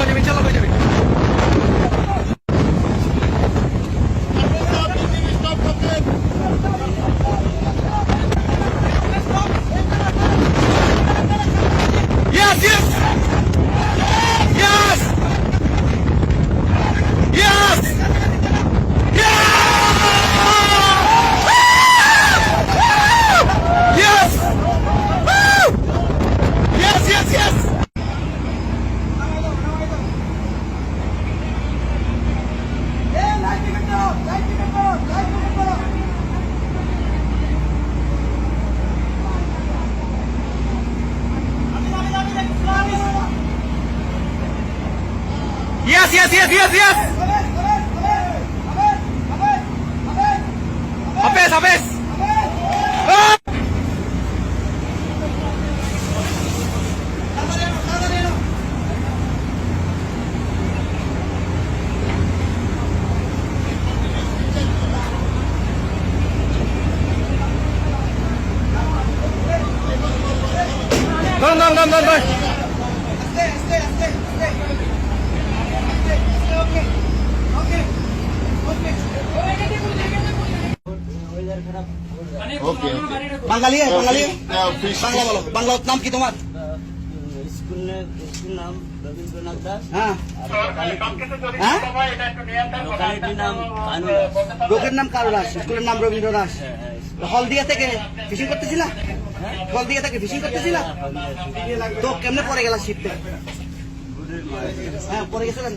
হয়ে যাবে চালাক হয়ে যাবে। Yes, yes, yes, yes. yes. Habis, habis. Ah! Doon, doon, doon, doon, doon. ওকে বাঙালি হ্যাঁ, বাঙালি? বাংলা বলো। বাংলা নাম কি তোমার? নাম রবীন্দ্রনাথ দাস। হ্যাঁ। হ্যাঁ? লোকের নাম কারও দাস স্কুলের নাম রবীন্দ্র দাস হ্যাঁ, হ্যাঁ, হলদিয়া থেকে ফিশিং করতেছিলা? হলদিয়া থেকে ফিশিং করতেছিলা? তো কেমনে পরে গেলা মাছ। হ্যাঁ পরে গেছিলেন?